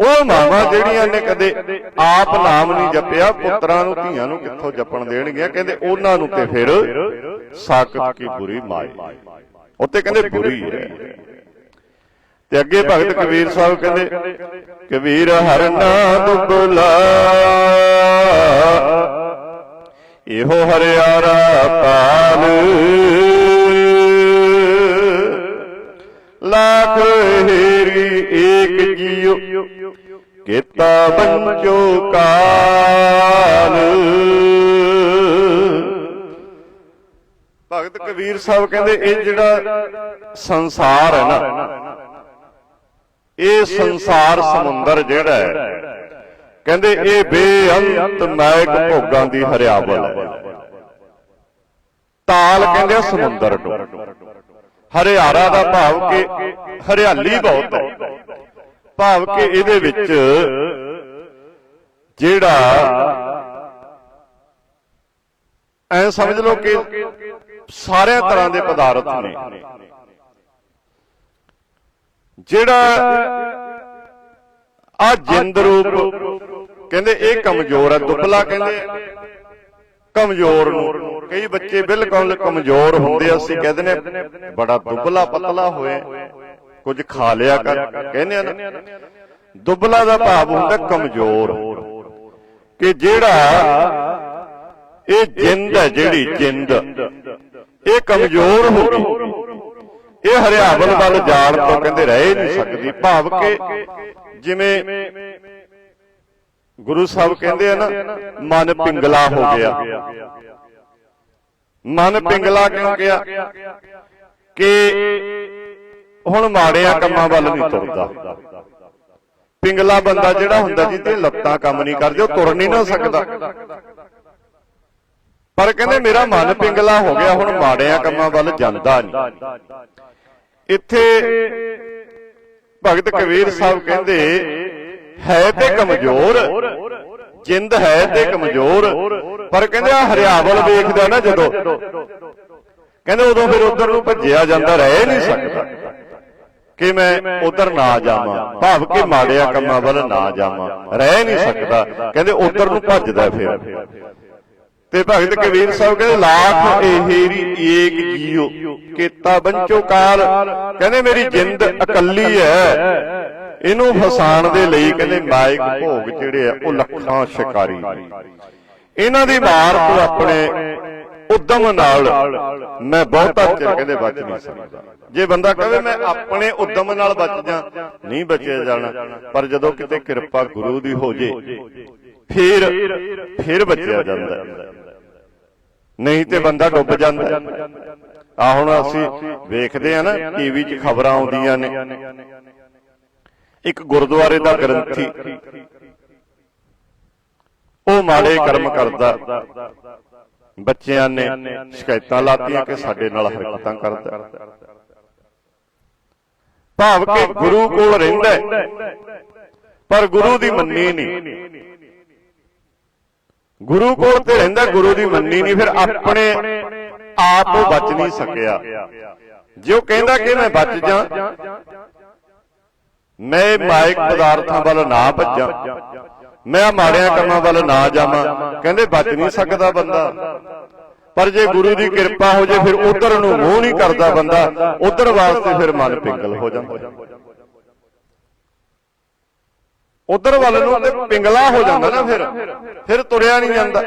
ਉਹ ਮਾਵਾਂ ਜਿਹੜੀਆਂ ਨੇ ਕਦੇ ਆਪ ਨਾਮ ਨਹੀਂ ਜਪਿਆ, ਪੁੱਤਰਾਂ ਨੂੰ ਧੀਆਂ ਨੂੰ ਕਿੱਥੋਂ ਜਪਣ ਦੇਣਗੀਆਂ? ਕਹਿੰਦੇ ਉਹਨਾਂ ਨੂੰ ਤੇ ਫਿਰ ਸਾਕਤ ਕੀ ਬੁਰੀ ਮਾਏ। ਉੱਤੇ ਕਹਿੰਦੇ ਬੁਰੀ ਹੈ। ਤੇ ਅੱਗੇ ਭਗਤ ਕਬੀਰ ਸਾਹਿਬ ਕਹਿੰਦੇ ਕਬੀਰ ਹਰ ਨਾਮ ਦੁਬਲਾ ਇਹੋ ਹਰਿਆਰਾ ਪਾਲ। ਲੱਖ ਹੀਰੀ ਏਕ ਜੀਉ ਕੀਤਾ ਬੰਚੋ ਕਾਲ। ਭਗਤ ਕਬੀਰ ਸਾਹਿਬ ਕਹਿੰਦੇ ਇਹ ਜਿਹੜਾ ਸੰਸਾਰ ਹੈ ਨਾ ਇਹ ਸੰਸਾਰ ਸਮੁੰਦਰ ਜਿਹੜਾ ਹੈ ਕਹਿੰਦੇ ਇਹ ਬੇਅੰਤ ਮੈਕ ਭੋਗਾਂ ਦੀ ਹਰਿਆਵਲ ਹੈ। ਤਾਲ ਕਹਿੰਦੇ ਸਮੁੰਦਰ ਨੂੰ। ਹਰਿਆਰਾ ਦਾ ਭਾਵ ਕਿ ਹਰਿਆਲੀ ਬਹੁਤ ਹੈ। ਭਾਵ ਕਿ ਇਹਦੇ ਵਿੱਚ ਜਿਹੜਾ ਐ ਸਮਝ ਲਓ ਕਿ ਸਾਰਿਆਂ ਤਰ੍ਹਾਂ ਦੇ ਪਦਾਰਥ ਨੇ। ਜਿਹੜਾ ਆ ਜਿੰਦ ਰੂਪ ਕਹਿੰਦੇ ਇਹ ਕਮਜ਼ੋਰ ਹੈ ਦੁਬਲਾ ਕਹਿੰਦੇ ਕਮਜ਼ੋਰ ਨੂੰ। ਕਈ ਬੱਚੇ ਬਿਲਕੁਲ ਕਮਜ਼ੋਰ ਹੁੰਦੇ ਆ, ਅਸੀਂ ਕਹਿੰਦੇ ਨੇ ਬੜਾ ਦੁਬਲਾ ਪਤਲਾ ਹੋਇਆ ਕੁਝ ਖਾ ਲਿਆ ਕਰ ਕਹਿੰਦੇ ਆ ਨਾ। ਦੁਬਲਾ ਦਾ ਭਾਵ ਹੁੰਦਾ ਕਮਜ਼ੋਰ। ਕਿ ਜਿਹੜਾ ਇਹ ਜਿੰਦ ਹੈ ਜਿਹੜੀ ਜਿੰਦ ਇਹ ਕਮਜ਼ੋਰ ਹੋ ਗਈ। ਇਹ ਹਰਿਆਵਲ ਵੱਲ ਜਾਣ ਤੋਂ ਕਹਿੰਦੇ ਰਹਿ ਨਹੀਂ ਸਕਦੀ। ਭਾਵ ਕਿ ਜਿਵੇਂ ਗੁਰੂ ਸਾਹਿਬ ਕਹਿੰਦੇ ਆ ਨਾ, ਮਨ ਪਿੰਗਲਾ ਹੋ ਗਿਆ। ਮਨ ਪਿੰਗਲਾ ਕਿਉਂ ਗਿਆ? ਕਿ ਹੁਣ ਮਾੜਿਆਂ ਕੰਮਾਂ ਵੱਲ ਨਹੀਂ ਤੁਰਦਾ। ਪਿੰਗਲਾ ਬੰਦਾ ਜਿਹੜਾ ਹੁੰਦਾ ਜੀ ਜਿਹਦੇ ਲੱਤਾਂ ਕੰਮ ਨਹੀਂ ਕਰਦੇ, ਉਹ ਤੁਰ ਨਹੀਂ ਨਾ ਸਕਦਾ। ਪਰ ਕਹਿੰਦੇ ਮੇਰਾ ਮਨ ਪਿੰਗਲਾ ਹੋ ਗਿਆ ਹੁਣ ਮਾੜਿਆਂ ਕੰਮਾਂ ਵੱਲ ਜਾਂਦਾ ਨਹੀਂ। ਇੱਥੇ ਭਗਤ ਕਬੀਰ ਸਾਹਿਬ ਕਹਿੰਦੇ ਹੈ ਤੇ ਕਮਜ਼ੋਰ ਜਿੰਦ ਹੈ ਤੇ ਕਮਜ਼ੋਰ। ਪਰ ਕਹਿੰਦੇ ਆ ਹਰਿਆਵਲ ਵੇਖਦਾ ਨਾ ਜਦੋਂ। ਕਹਿੰਦੇ ਉਦੋਂ ਫਿਰ ਉਧਰ ਨੂੰ ਭੱਜਿਆ ਜਾਂਦਾ ਰਹਿ ਨਹੀਂ ਸਕਦਾ। ਕਿ ਮੈਂ ਉਧਰ ਨਾ ਜਾਵਾਂ ਭਾਵ ਕਿ ਮਾੜਿਆ ਕੰਮਾਂ ਵੱਲ ਨਾ ਜਾਵਾਂ। ਰਹਿ ਨਹੀਂ ਸਕਦਾ। ਕਹਿੰਦੇ ਉਧਰ ਨੂੰ ਭੱਜਦਾ ਫਿਰ। ਤੇ ਭਗਤ ਕਬੀਰ ਸਾਹਿਬ ਕਹਿੰਦੇ ਲਾਖ ਇਹੇਰੀ ਏਕ ਜੀਉ ਕੀਤਾ ਬੰਚੋ ਕਾਲ। ਕਹਿੰਦੇ ਮੇਰੀ ਜਿੰਦ ਇਕੱਲੀ ਹੈ। ਇਹਨੂੰ ਫਸਾਣ ਦੇ ਲਈ ਕਹਿੰਦੇ ਮਾਇਕ ਭੋਗ ਜਿਹੜੇ ਆ ਉਹ ਲੱਖਾਂ ਸ਼ਿਕਾਰੀ। ਇਹਨਾਂ ਦੀ ਮਾਰ ਤੋਂ ਆਪਣੇ ਉਦਮ ਨਾਲ ਮੈਂ ਬਹੁਤਾ ਚਿਰ ਕਹਿੰਦੇ ਬਚ ਨਹੀਂ ਸਕਦਾ। ਜੇ ਬੰਦਾ ਕਹੇ ਮੈਂ ਆਪਣੇ ਉਦਮ ਨਾਲ ਬਚ ਜਾ ਨਹੀਂ ਬਚਿਆ ਜਾਣਾ। ਪਰ ਜਦੋਂ ਕਿਤੇ ਕਿਰਪਾ ਗੁਰੂ ਦੀ ਹੋ ਜੇ। ਫਿਰ ਫਿਰ ਬਚਿਆ ਜਾਂਦਾ ਨਹੀਂ ਤੇ ਬੰਦਾ ਡੁੱਬ ਜਾਂਦਾ ਆ ਹੁਣ ਅਸੀਂ ਵੇਖਦੇ ਆ ਨਾ ਟੀਵੀ 'ਚ ਖਬਰਾਂ ਆਉਂਦੀਆਂ ਨੇ। ਇੱਕ ਗੁਰਦੁਆਰੇ ਦਾ ਗ੍ਰੰਥੀ, ਉਹ ਮਾੜੇ ਕਰਮ ਕਰਦਾ। ਬੱਚਿਆਂ ਨੇ ਸ਼ਿਕਾਇਤਾਂ ਲਾਤੀਆਂ ਕਿ ਸਾਡੇ ਨਾਲ ਹਰਕਤਾਂ ਕਰਦਾ। ਭਾਵ ਕਿ ਗੁਰੂ ਕੋਲ ਰਹਿੰਦਾ ਪਰ ਗੁਰੂ ਦੀ ਮੰਨੀ ਨਹੀਂ। ਗੁਰੂ ਕੋਲ ਤੇ ਰਹਿੰਦਾ ਗੁਰੂ ਦੀ ਮੰਨੀ ਨਹੀਂ, ਫਿਰ ਆਪਣੇ ਆਪ ਉਹ ਬਚ ਨਹੀਂ ਸਕਿਆ। ਜੇ ਉਹ ਕਹਿੰਦਾ ਕਿ ਮੈਂ ਬਚ ਜਾ, ਮੈਂ ਮਾਇਕ ਪਦਾਰਥਾਂ ਵੱਲ ਨਾ ਭੱਜਾਂ, ਮੈਂ ਮਾੜਿਆਂ ਕੰਮਾਂ ਵੱਲ ਨਾ ਜਾਵਾਂ, ਕਹਿੰਦੇ ਬਚ ਨਹੀਂ ਸਕਦਾ ਬੰਦਾ। ਪਰ ਜੇ ਗੁਰੂ ਦੀ ਕਿਰਪਾ ਹੋ ਜੇ, ਫਿਰ ਉਧਰ ਨੂੰ ਮੂੰਹ ਨਹੀਂ ਕਰਦਾ ਬੰਦਾ, ਉਧਰ ਵਾਸਤੇ ਫਿਰ ਮਨ ਪਿੰਗਲ ਹੋ ਜਾਂਦਾ। ਉਧਰ ਵੱਲ ਨੂੰ ਤੇ ਪਿੰਗਲਾ ਹੋ ਜਾਂਦਾ ਨਾ ਫਿਰ। ਫਿਰ। ਤੁਰਿਆ ਨਹੀਂ ਜਾਂਦਾ।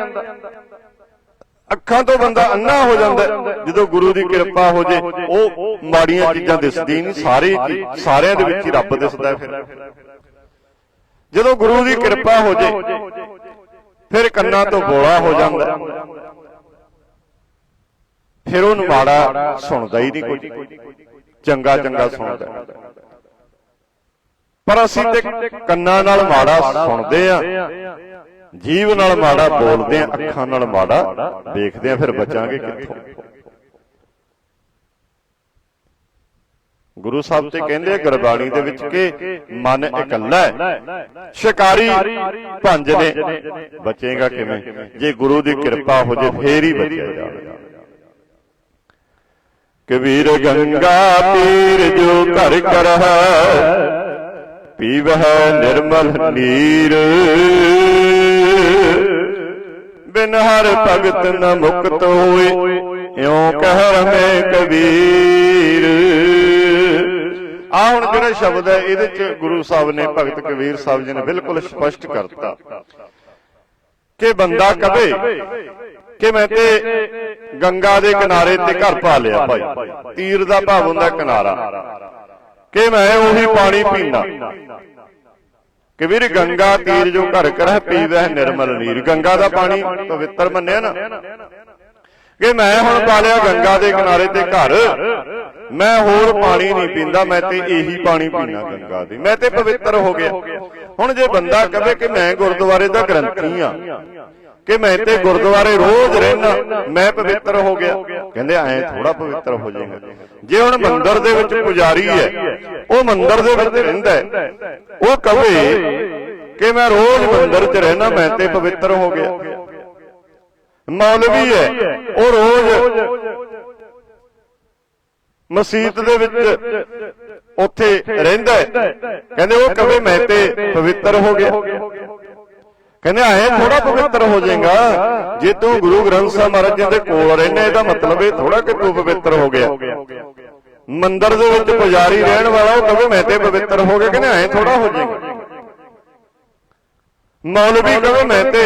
ਅੱਖਾਂ ਤੋਂ ਬੰਦਾ ਅੰਨਾ ਹੋ ਜਾਂਦਾ। ਜਦੋਂ। ਗੁਰੂ ਦੀ ਕਿਰਪਾ ਹੋ ਜੇ ਉਹ ਮਾੜੀਆਂ ਚੀਜ਼ਾਂ ਦਿਸਦੀ ਨਹੀਂ ਸਾਰੇ ਸਾਰਿਆਂ ਦੇ ਵਿੱਚ ਹੀ ਰੱਬ ਦਿਸਦਾ ਫਿਰ। ਜਦੋਂ ਗੁਰੂ ਦੀ ਕਿਰਪਾ ਹੋ ਜੇ ਫਿਰ ਕੰਨਾਂ ਤੋਂ ਬੋਲਾ ਹੋ ਜਾਂਦਾ। ਫਿਰ ਉਹਨੂੰ ਮਾੜਾ ਸੁਣਦਾ ਹੀ ਨਹੀਂ ਕੋਈ। ਚੰਗਾ ਚੰਗਾ ਸੁਣਦਾ। ਪਰ ਅਸੀਂ ਤੇ ਕੰਨਾਂ ਨਾਲ ਮਾੜਾ ਸੁਣਦੇ ਆ। ਜੀਵ ਨਾਲ ਮਾੜਾ ਬੋਲਦੇ ਆ, ਅੱਖਾਂ ਨਾਲ ਮਾੜਾ ਦੇਖਦੇ ਆ, ਫਿਰ ਬਚਾਂਗੇ ਕਿੱਥੋਂ? ਗੁਰੂ ਸਾਹਿਬ ਤੇ ਕਹਿੰਦੇ ਗੁਰਬਾਣੀ ਦੇ ਵਿੱਚ ਕਿ ਮਨ ਇਕੱਲਾ ਹੈ। ਸ਼ਿਕਾਰੀ ਭੰਜ ਨੇ। ਬਚੇਗਾ ਕਿਵੇਂ? ਜੇ ਗੁਰੂ ਦੀ ਕਿਰਪਾ ਹੋ ਜੇ, ਫੇਰ ਹੀ ਬਚਿਆ ਜਾਵੇਗਾ ਕਬੀਰ ਗੰਗਾ ਪੀਰ ਜੋ ਘਰ ਕਰਹਿ ਪੀਵਹਿ ਨਿਰਮਲ ਨੀਰ। ਬਿਨ ਹਰ ਭਗਤ ਨ ਮੁਕਤ ਹੋਏ, ਇਉ ਕਹਿ ਰਮੇ ਕਬੀਰ। ਆ ਹੁਣ ਜਿਹੜਾ ਸ਼ਬਦ ਹੈ, ਇਹਦੇ ਚ ਗੁਰੂ ਸਾਹਿਬ ਨੇ ਭਗਤ ਕਬੀਰ ਸਾਹਿਬ ਜੀ ਨੇ ਬਿਲਕੁਲ ਸਪਸ਼ਟ ਕਰਤਾ। ਕਿ ਬੰਦਾ ਕਵੇ, ਕਿ ਮੈਂ ਤੇ ਗੰਗਾ ਦੇ ਕਿਨਾਰੇ ਤੇ ਘਰ ਪਾ ਲਿਆ ਭਾਈ। ਤੀਰ ਦਾ ਭਾਵ ਹੁੰਦਾ ਕਿਨਾਰਾ। ਕਿ ਮੈਂ ਉਹੀ ਪਾਣੀ ਪੀਣਾ ਕਿ ਵੀਰ ਗੰਗਾ ਤੀਰ ਜੋ ਘਰ ਕਰਹਿ ਪੀਵੈ ਨਿਰਮਲ ਨੀਰ। ਗੰਗਾ ਦਾ ਪਾਣੀ ਪਵਿੱਤਰ ਮੰਨਿਆ ਨਾ। ਕਿ ਮੈਂ ਹੁਣ ਪਾ ਲਿਆ ਗੰਗਾ ਦੇ ਕਿਨਾਰੇ ਤੇ ਘਰ। ਮੈਂ ਹੋਰ ਪਾਣੀ ਨਹੀਂ ਪੀਂਦਾ ਮੈਂ ਤੇ ਇਹੀ ਪਾਣੀ ਪੀਣਾ ਗੰਗਾ ਦੀ। ਮੈਂ ਤੇ ਪਵਿੱਤਰ ਹੋ ਗਿਆ। ਹੁਣ ਜੇ ਬੰਦਾ ਕਵੇ ਕਿ ਮੈਂ ਗੁਰਦੁਆਰੇ ਦਾ ਗ੍ਰੰਥੀ ਆ ਕਿ ਮੈਂ ਤੇ ਗੁਰਦੁਆਰੇ ਰੋਜ਼ ਰਹਿਣਾ ਮੈਂ ਪਵਿੱਤਰ ਹੋ ਗਿਆ ਕਹਿੰਦੇ ਐ ਥੋੜਾ ਪਵਿੱਤਰ ਹੋ ਜਾਏਗਾ ਜੇ ਹੁਣ ਮੰਦਿਰ ਦੇ ਵਿੱਚ ਪੁਜਾਰੀ ਹੈ ਉਹ ਮੰਦਿਰ ਦੇ ਵਿੱਚ ਰਹਿੰਦਾ ਹੈ ਉਹ ਕਵੇ ਕਿ ਮੈਂ ਰੋਜ਼ ਮੰਦਿਰ 'ਚ ਰਹਿਣਾ ਮੈਂ ਤੇ ਪਵਿੱਤਰ ਹੋ ਗਿਆ ਮੌਲਵੀ ਹੈ ਉਹ ਰੋਜ਼ ਮਸਜਿਦ ਦੇ ਵਿੱਚ ਉੱਥੇ ਰਹਿੰਦਾ ਹੈ ਕਹਿੰਦੇ ਉਹ ਕਵੇ ਮੈਂ ਤੇ ਪਵਿੱਤਰ ਹੋ ਗਿਆ ਕਹਿੰਦੇ ਐ ਥੋੜਾ ਪਵਿੱਤਰ ਹੋ ਜਾਏਗਾ। ਜੇ ਤੂੰ ਗੁਰੂ ਗ੍ਰੰਥ ਸਾਹਿਬ ਮਹਾਰਾਜ ਜੀ ਦੇ ਕੋਲ ਰਹਿਣਾ ਇਹਦਾ ਮਤਲਬ ਇਹ ਥੋੜਾ ਕਿ ਤੂੰ ਪਵਿੱਤਰ ਹੋ ਗਿਆ। ਮੰਦਿਰ ਦੇ ਵਿੱਚ ਪੁਜਾਰੀ ਰਹਿਣ ਵਾਲਾ ਉਹ ਕਵੇ ਮੈਂ ਤੇ ਪਵਿੱਤਰ ਹੋ ਗਿਆ ਕਹਿੰਦੇ ਐ ਥੋੜਾ ਹੋ ਜਾਏਗਾ। ਮੌਲਵੀ ਕਵੇ ਮੈਂ ਤੇ।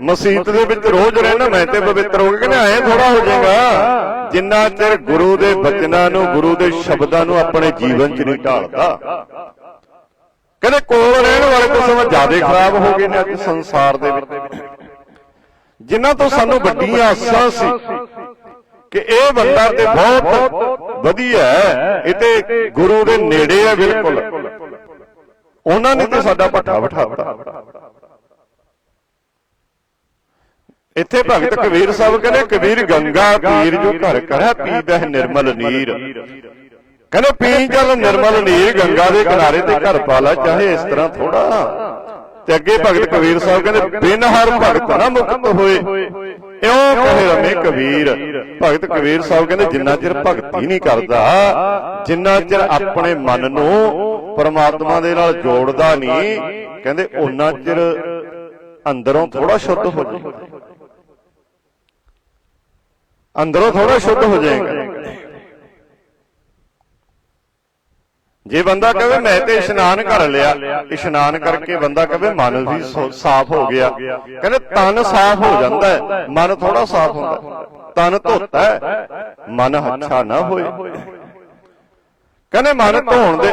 ਮਸਜਿਦ ਦੇ ਵਿੱਚ ਰੋਜ਼ ਰਹਿਣਾ ਮੈਂ ਤੇ ਪਵਿੱਤਰ ਹੋ ਗਿਆ ਕਹਿੰਦੇ ਐ ਥੋੜਾ ਹੋ ਜਾਏਗਾ। ਜਿੰਨਾ ਚਿਰ ਗੁਰੂ ਦੇ ਬਚਨਾਂ ਨੂੰ ਗੁਰੂ ਦੇ ਸ਼ਬਦਾਂ ਨੂੰ ਆਪਣੇ ਜੀਵਨ 'ਚ ਨਹੀਂ ਢਾਲਦਾ ਕਹਿੰਦੇ ਕੋਲ ਰਹਿਣ ਵਾਲੇ ਤਾਂ ਜ਼ਿਆਦਾ ਖਰਾਬ ਹੋ ਗਏ ਨੇ ਅੱਜ ਸੰਸਾਰ ਦੇ ਵਿੱਚ। ਜਿਨ੍ਹਾਂ ਤੋਂ ਸਾਨੂੰ ਵੱਡੀਆਂ ਆਸਾਂ ਸੀ ਕਿ ਇਹ ਬੰਦਾ ਤੇ ਬਹੁਤ ਵਧੀਆ ਹੈ, ਇਹ ਤੇ ਗੁਰੂ ਦੇ ਨੇੜੇ ਹੈ ਬਿਲਕੁਲ। ਉਹਨਾਂ ਨੇ ਤੇ ਸਾਡਾ ਪੱਠਾ ਬਿਠਾਤਾ। ਇੱਥੇ ਭਗਤ ਕਬੀਰ ਸਾਹਿਬ ਕਹਿੰਦੇ, ਕਬੀਰ ਗੰਗਾ ਤੀਰ ਜੋ ਘਰ ਕਰੈ ਪੀਵਹਿ ਨਿਰਮਲ ਨੀਰ। ਕਹਿੰਦੇ ਪੀ ਜਲ ਨਿਰਮਲ ਨੀਰ ਗੰਗਾ ਦੇ ਕਿਨਾਰੇ ਤੇ ਘਰ ਪਾ ਲਾ ਚਾਹੇ ਇਸ ਤਰ੍ਹਾਂ ਥੋੜਾ ਤੇ ਅੱਗੇ ਭਗਤ ਕਬੀਰ ਸਾਹਿਬ ਕਹਿੰਦੇ ਬਿਨ ਹਰ ਭਗਤ ਨਾ ਮੁਕਤ ਹੋਏ। ਇਉਂ ਕਹੇ ਰਮੇ ਕਬੀਰ। ਭਗਤ ਕਬੀਰ ਸਾਹਿਬ ਕਹਿੰਦੇ ਜਿੰਨਾ ਚਿਰ ਭਗਤੀ ਨਹੀਂ ਕਰਦਾ ਜਿੰਨਾ ਚਿਰ ਆਪਣੇ ਮਨ ਨੂੰ ਪਰਮਾਤਮਾ ਦੇ ਨਾਲ ਜੋੜਦਾ ਨਹੀਂ ਕਹਿੰਦੇ ਉਹਨਾਂ ਚਿਰ ਅੰਦਰੋਂ ਥੋੜਾ ਸ਼ੁੱਧ ਹੋ ਜਾਏਗਾ। ਅੰਦਰੋਂ ਥੋੜਾ ਸ਼ੁੱਧ ਹੋ ਜਾਏਗਾ। ਜੇ ਬੰਦਾ ਕਹੇ ਮੈਂ ਤੇ ਇਸ਼ਨਾਨ ਕਰ ਲਿਆ ਇਸ਼ਨਾਨ ਕਰਕੇ ਬੰਦਾ ਕਹੇ ਮਨ ਵੀ ਸਾਫ਼ ਹੋ ਗਿਆ। ਕਹਿੰਦੇ ਤਨ ਸਾਫ਼ ਹੋ ਜਾਂਦਾ ਹੈ ਮਨ ਥੋੜਾ ਸਾਫ਼ ਹੁੰਦਾ ਤਨ ਧੋਤਾ ਮਨ ਅੱਛਾ ਨਾ ਹੋਏ। ਕਹਿੰਦੇ ਮਨ ਧੋਣ ਦੇ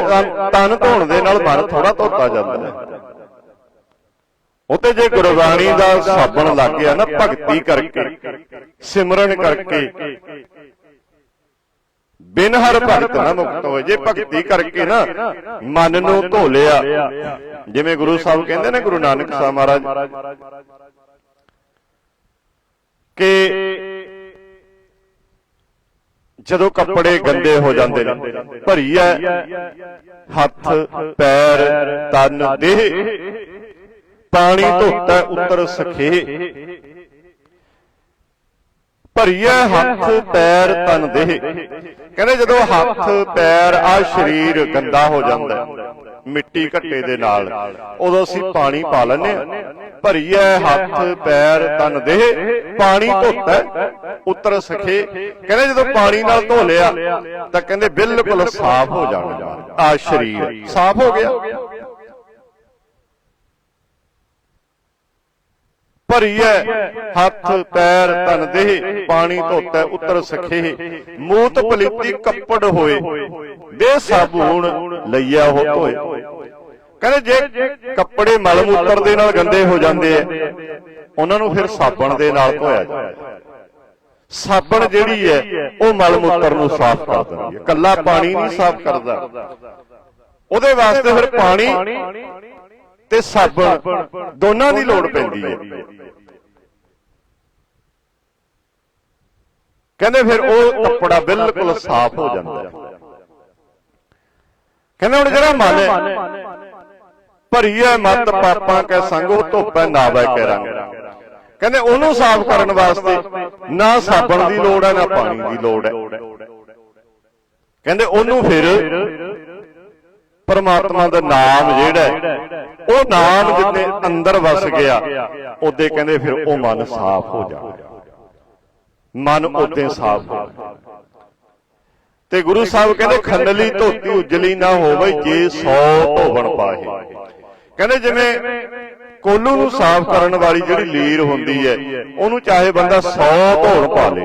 ਤਨ ਧੋਣ ਦੇ ਨਾਲ ਮਨ ਥੋੜਾ ਧੋਤਾ ਜਾਂਦਾ ਹੈ। ਉਤੇ ਜੇ ਗੁਰਬਾਣੀ ਦਾ ਸਾਬਣ ਲੱਗ ਗਿਆ ਨਾ ਭਗਤੀ ਕਰਕੇ ਸਿਮਰਨ ਕਰਕੇ ਬਿਨ ਹਰ ਭਗਤ ਨਾ ਮੁਕਤ ਹੋਏ। ਜੇ ਭਗਤੀ ਕਰਕੇ ਨਾ ਮਨ ਨੂੰ ਧੋ ਲਿਆ ਜਿਵੇਂ ਗੁਰੂ ਸਾਹਿਬ ਕਹਿੰਦੇ ਨੇ ਗੁਰੂ ਨਾਨਕ ਸਾਹਿਬ ਮਹਾਰਾਜ ਕਿ ਜਦੋਂ ਕੱਪੜੇ ਗੰਦੇ ਹੋ ਜਾਂਦੇ ਨੇ ਭਰੀਆ ਹੱਥ ਪੈਰ ਤਨ ਦੇਹ। ਪਾਣੀ ਧੋਤਾ ਉੱਤਰ ਸਖੇ। ਭਰੀਆ ਹੱਥ ਪੈਰ ਤਨ ਦੇਹ ਕਹਿੰਦੇ ਜਦੋਂ ਹੱਥ ਪੈਰ ਆ ਸਰੀਰ ਗੰਦਾ ਹੋ ਜਾਂਦਾ ਹੈ, ਮਿੱਟੀ ਘੱਟੇ ਦੇ ਨਾਲ। ਉਦੋਂ ਅਸੀਂ ਪਾਣੀ ਪਾ ਲੈਨੇ ਭਰੀਆ ਹੱਥ ਪੈਰ ਤਨ ਦੇਹ ਪਾਣੀ ਧੋਤਾ ਉੱਤਰ ਸਖੇ। ਕਹਿੰਦੇ ਜਦੋਂ ਪਾਣੀ ਨਾਲ ਧੋ ਲਿਆ ਤਾਂ ਕਹਿੰਦੇ ਬਿਲਕੁਲ ਸਾਫ਼ ਹੋ ਜਾਣਾ। ਆ ਸਰੀਰ। ਸਾਫ਼ ਹੋ ਗਿਆ। ਭਰੀਐ, ਹੱਥ, ਪੈਰ ਤਨ ਦੇਹ ਪਾਣੀ ਧੋਤਾ, ਉੱਤਰ ਸਖੇ ਮੂਤ ਪਲੀਤੀ ਕੱਪੜ ਹੋਏ ਦੇ ਸਾਬੂਣ ਲਈਆ ਹੋ ਧੋਏ। ਕਹਿੰਦੇ ਜੇ ਕੱਪੜੇ ਮਲ ਮੂਤਰ ਦੇ ਨਾਲ ਗੰਦੇ ਹੋ ਜਾਂਦੇ ਆ ਉਹਨਾਂ ਨੂੰ ਫਿਰ ਸਾਬਣ ਦੇ ਨਾਲ ਧੋਇਆ ਜਾਂਦਾ ਸਾਬਣ ਜਿਹੜੀ ਹੈ ਉਹ ਮਲ ਮੂਤਰ ਨੂੰ ਸਾਫ਼ ਕਰ ਦਿੰਦੀ ਹੈ ਕੱਲਾ ਪਾਣੀ ਨਹੀਂ ਸਾਫ਼ ਕਰਦਾ। ਉਹਦੇ ਵਾਸਤੇ ਫਿਰ ਪਾਣੀ ਤੇ ਸਾਬਣ ਦੋਨਾਂ ਦੀ ਲੋੜ ਪੈਂਦੀ ਹੈ। ਕਹਿੰਦੇ ਫਿਰ ਉਹ ਕੱਪੜਾ ਬਿਲਕੁਲ ਸਾਫ਼ ਹੋ ਜਾਂਦਾ ਕਹਿੰਦੇ ਹੁਣ ਜਿਹੜਾ ਮਨ ਹੈ ਭਰੀ ਹੈ। ਮਤ ਪਾਪਾਂ ਕੈ ਸੰਗ ਉਹ ਧੋਪੈ ਨਾਵੈ ਕੈ ਰੰਗ। ਕਹਿੰਦੇ ਉਹਨੂੰ ਸਾਫ਼ ਕਰਨ ਵਾਸਤੇ ਨਾ ਸਾਬਣ ਦੀ ਲੋੜ ਹੈ ਨਾ ਪਾਣੀ ਦੀ ਲੋੜ ਹੈ। ਕਹਿੰਦੇ ਉਹਨੂੰ ਫਿਰ ਪਰਮਾਤਮਾ ਦਾ ਨਾਮ ਜਿਹੜਾ ਉਹ ਨਾਮ ਜਿੱਤੇ ਅੰਦਰ ਵਸ ਗਿਆ, ਉਹਦੇ ਕਹਿੰਦੇ ਫਿਰ ਉਹ ਮਨ ਸਾਫ਼ ਹੋ ਜਾਂਦਾ ਮਨ ਉਤੇ ਸਾਫ਼ ਹੋ। ਤੇ ਗੁਰੂ ਸਾਹਿਬ ਕਹਿੰਦੇ, ਖੰਡਲੀ ਧੋਤੀ ਉਜਲੀ ਨਾ ਹੋਵੇ ਜੇ 100 ਧੋਵਣ ਪਾਹੇ। ਕਹਿੰਦੇ ਜਿਵੇਂ ਕੋਲੂ ਨੂੰ ਸਾਫ਼ ਕਰਨ ਵਾਲੀ ਜਿਹੜੀ ਲੀਰ ਹੁੰਦੀ ਹੈ, ਉਹਨੂੰ ਚਾਹੇ ਬੰਦਾ 100 ਧੋਣ ਪਾ ਲੇ।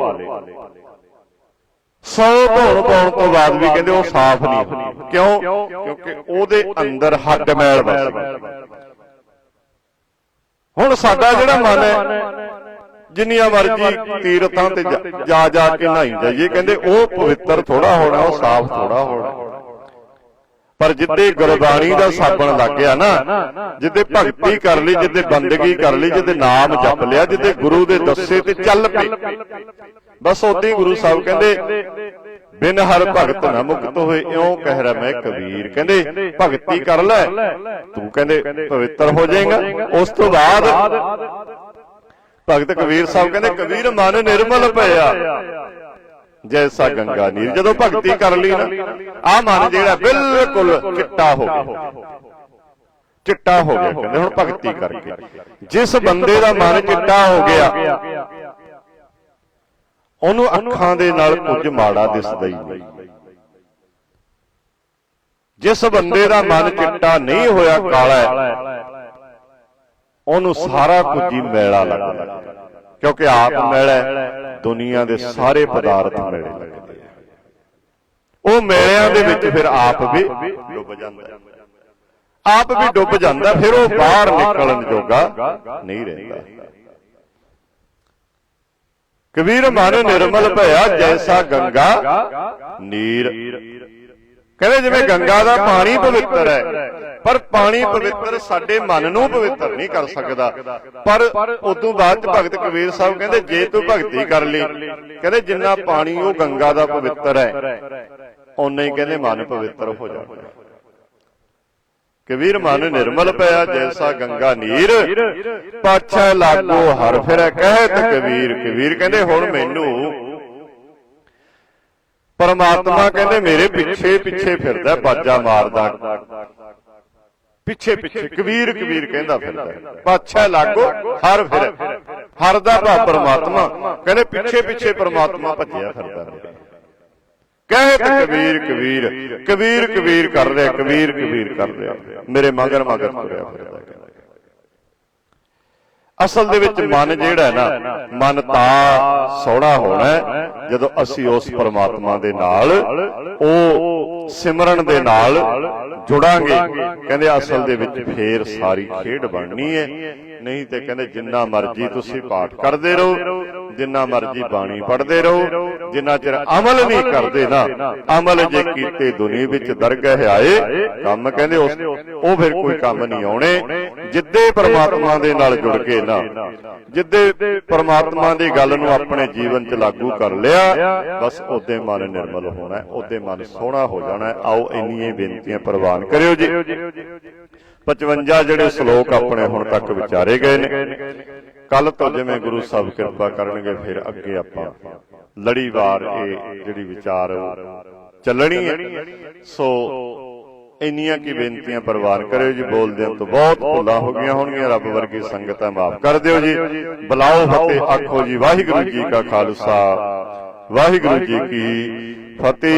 ਸੌ ਧੋਣ ਪਾਉਣ ਤੋਂ ਬਾਅਦ ਵੀ ਕਹਿੰਦੇ ਉਹ ਸਾਫ਼ ਨਹੀਂ ਕਿਉਂ? ਕਿਉਂਕਿ ਉਹਦੇ ਅੰਦਰ ਹੱਡ ਮੈਲ ਵਸ ਹੁਣ ਸਾਡਾ ਜਿਹੜਾ ਮਨ ਹੈ, ਜਿੰਨੀਆਂ ਮਰਜ਼ੀ ਤੀਰਥਾਂ ਤੇ ਜਾ ਜਾ ਕੇ ਨਹਾਈ ਜਾਈਏ, ਕਹਿੰਦੇ ਉਹ ਪਵਿੱਤਰ ਥੋੜਾ ਹੋਣਾ, ਉਹ ਸਾਫ਼ ਥੋੜਾ ਹੋਣਾ। ਪਰ ਜਿੱਦੇ ਗੁਰਬਾਣੀ ਦਾ ਸਾਬਣ ਲੱਗ ਗਿਆ ਨਾ, ਜਿੱਦੇ ਭਗਤੀ ਕਰ ਲਈ, ਜਿੱਦੇ ਬੰਦਗੀ ਕਰ ਲਈ, ਜਿੱਦੇ ਨਾਮ ਜਪ ਲਿਆ, ਜਿੱਦੇ ਗੁਰੂ ਦੇ ਦੱਸੇ ਤੇ ਚੱਲ ਪਏ। ਬਸ ਉਦੋਂ ਗੁਰੂ ਸਾਹਿਬ ਕਹਿੰਦੇ ਬਿਨ ਹਰ ਭਗਤ ਨਾ ਮੁਕਤ ਹੋਏ ਇਉਂ ਕਹਿ ਰਿਹਾ ਮੈਂ ਕਬੀਰ। ਕਹਿੰਦੇ ਭਗਤੀ ਕਰ ਲੈ। ਤੂੰ ਕਹਿੰਦੇ ਪਵਿੱਤਰ ਹੋ ਜਾਏਗਾ। ਉਸ ਤੋਂ ਬਾਅਦ ਭਗਤ ਕਬੀਰ ਸਾਹਿਬ ਕਹਿੰਦੇ ਕਬੀਰ ਮਨ ਨਿਰਮਲ ਭਇਆ ਜੈਸਾ ਗੰਗਾ ਨੀਰ ਜਦੋਂ ਭਗਤੀ ਕਰ ਲਈ ਨਾ ਆ ਮਨ ਜਿਹੜਾ ਬਿਲਕੁਲ ਚਿੱਟਾ ਹੋ ਗਿਆ। ਚਿੱਟਾ ਹੋ ਗਿਆ। ਕਹਿੰਦੇ ਹੁਣ ਭਗਤੀ ਕਰਕੇ। ਜਿਸ ਬੰਦੇ ਦਾ ਮਨ ਚਿੱਟਾ ਹੋ ਗਿਆ ਉਹਨੂੰ ਅੱਖਾਂ ਦੇ ਨਾਲ ਕੁਝ ਮਾੜਾ ਦਿਸਦਾ ਹੀ ਨਹੀਂ। ਜਿਸ ਬੰਦੇ ਦਾ ਮਨ ਚਿੱਟਾ ਨਹੀਂ ਹੋਇਆ ਕਾਲਾ ਉਹਨੂੰ ਸਾਰਾ ਕੁਝ ਹੀ ਮੈਲਾ ਲੱਗਦਾ ਕਿਉਂਕਿ ਆਪ ਮੈਲਾ ਹੈ, ਦੁਨੀਆ ਦੇ ਸਾਰੇ ਪਦਾਰਥ ਮੈਲੇ ਲੱਗਦੇ ਆ ਉਹ ਮੈਲਿਆਂ ਦੇ ਵਿੱਚ ਫਿਰ ਆਪ ਵੀ ਡੁੱਬ ਜਾਂਦਾ ਆਪ ਵੀ ਡੁੱਬ ਜਾਂਦਾ ਫਿਰ ਉਹ ਬਾਹਰ ਨਿਕਲਣ ਜੋਗਾ ਨਹੀਂ ਰਹਿੰਦਾ। ਕਬੀਰ ਮਨ ਨਿਰਮਲ ਭਇਆ ਜੈਸਾ ਗੰਗਾ ਨੀਰ। ਕਹਿੰਦੇ ਜਿਵੇਂ ਗੰਗਾ ਦਾ ਪਾਣੀ ਪਵਿੱਤਰ ਹੈ ਪਰ ਪਾਣੀ ਪਵਿੱਤਰ ਸਾਡੇ ਮਨ ਨੂੰ ਪਵਿੱਤਰ ਨਹੀਂ ਕਰ ਸਕਦਾ। ਪਰ ਉਦੋਂ ਬਾਅਦ ਚ ਭਗਤ ਕਬੀਰ ਸਾਹਿਬ ਕਹਿੰਦੇ ਜੇ ਤੂੰ ਭਗਤੀ ਕਰ ਲਈ ਕਹਿੰਦੇ ਜਿੰਨਾ ਪਾਣੀ ਉਹ ਗੰਗਾ ਦਾ ਪਵਿੱਤਰ ਹੈ ਓਨਾ ਹੀ ਕਹਿੰਦੇ ਮਨ ਪਵਿੱਤਰ ਹੋ ਜਾਂਦਾ। ਕਬੀਰ ਮਨ ਨਿਰਮਲ ਪਿਆ ਜੈਸਾ ਗੰਗਾ ਨੀਰ। ਪਾਛੈ ਲਾਗੋ ਹਰ ਫਿਰੈ ਕਹਿਤ ਕਬੀਰ। ਕਬੀਰ। ਕਹਿੰਦੇ ਹੁਣ ਮੈਨੂੰ। ਪਰਮਾਤਮਾ ਕਹਿੰਦੇ ਮੇਰੇ ਪਿੱਛੇ ਪਿੱਛੇ ਫਿਰਦਾ ਬਾਜਾ ਮਾਰਦਾ। ਪਿੱਛੇ ਪਿੱਛੇ ਕਬੀਰ ਕਬੀਰ ਕਹਿੰਦਾ ਫਿਰਦਾ। ਪਾਛੈ ਲਾਗੋ ਹਰ ਫਿਰ। ਹਰ ਦਾ ਭਾ ਪਰਮਾਤਮਾ। ਕਹਿੰਦੇ ਪਿੱਛੇ ਪਿੱਛੇ ਪਰਮਾਤਮਾ ਭੱਜਿਆ ਫਿਰਦਾ। ਕਹਿਤ ਕਬੀਰ ਕਬੀਰ ਕਬੀਰ ਕਬੀਰ ਕਰ ਰਿਹਾ ਕਬੀਰ ਕਬੀਰ ਕਰ ਰਿਹਾ ਮੇਰੇ ਮਗਰ ਮਗਰ ਤੁਰਿਆ ਫਿਰਦਾ ਅਸਲ ਦੇ ਵਿੱਚ ਮਨ ਜਿਹੜਾ ਹੈ ਨਾ ਮਨ ਤਾਂ ਸੋਹਣਾ ਹੋਣਾ ਜਦੋਂ ਅਸੀਂ ਉਸ ਪਰਮਾਤਮਾ ਦੇ ਨਾਲ ਉਹ ਸਿਮਰਨ ਦੇ ਨਾਲ ਜੁੜਾਂਗੇ। ਕਹਿੰਦੇ ਅਸਲ ਦੇ ਵਿੱਚ ਫੇਰ ਸਾਰੀ ਖੇਡ ਬਣਨੀ ਹੈ। ਨਹੀਂ ਤੇ ਕਹਿੰਦੇ ਜਿੰਨਾ ਮਰਜ਼ੀ ਤੁਸੀਂ ਪਾਠ ਕਰਦੇ ਰਹੋ। ਜਿੰਨਾ ਮਰਜ਼ੀ ਬਾਣੀ ਪੜ੍ਹਦੇ ਰਹੋ ਜਿੰਨਾ ਚਿਰ ਅਮਲ ਨਹੀਂ ਕਰਦੇ ਨਾ ਅਮਲ ਜੇ ਕੀਤੇ ਦੁਨੀਆ ਵਿੱਚ ਦਰਗਾਹ ਆਏ ਕੰਮ ਕਹਿੰਦੇ ਉਸ ਉਹ ਫਿਰ ਕੋਈ ਕੰਮ ਨਹੀਂ ਆਉਣੇ ਜਿੱਦੇ ਪਰਮਾਤਮਾ ਦੇ ਨਾਲ ਜੁੜ ਕੇ ਨਾ ਜਿੱਦੇ ਪਰਮਾਤਮਾ ਦੀ ਗੱਲ ਨੂੰ ਆਪਣੇ ਜੀਵਨ 'ਚ ਲਾਗੂ ਕਰ ਲਿਆ ਬਸ ਉਹਦੇ ਮਨ ਨਿਰਮਲ ਹੋਣਾ ਉਹਦੇ ਮਨ ਸੋਹਣਾ ਹੋ ਜਾਣਾ ਆਓ ਇੰਨੀਆਂ ਬੇਨਤੀਆਂ ਪ੍ਰਵਾਨ ਕਰਿਓ ਜੀ। 55 ਜਿਹੜੇ ਸ਼ਲੋਕ ਆਪਣੇ ਹੁਣ ਤੱਕ ਵਿਚਾਰੇ ਗਏ ਨੇ। ਕੱਲ ਤੋਂ ਜਿਵੇਂ ਗੁਰੂ ਸਾਹਿਬ ਕਿਰਪਾ ਕਰਨਗੇ, ਫਿਰ ਅੱਗੇ ਆਪਾਂ ਲੜੀਵਾਰ ਇਹ ਜਿਹੜੀ ਵਿਚਾਰ ਚੱਲਣੀ ਹੈ। ਸੋ ਇੰਨੀਆਂ ਕੀ ਬੇਨਤੀਆਂ ਪਰਿਵਾਰ ਕਰਿਓ ਜੀ, ਬੋਲਦਿਆਂ ਤੋਂ ਬਹੁਤ ਭੁੱਲਾਂ ਹੋ ਗਈਆਂ ਹੋਣਗੀਆਂ, ਰੱਬ ਵਰਗੀ ਸੰਗਤਾਂ ਮਾਫ ਕਰ ਦਿਓ ਜੀ। ਬੁਲਾਓ ਫਤਿਹ, ਆਖੋ ਜੀ, ਵਾਹਿਗੁਰੂ ਜੀ ਕਾ ਖਾਲਸਾ, ਵਾਹਿਗੁਰੂ ਜੀ ਕੀ ਫਤਿਹ।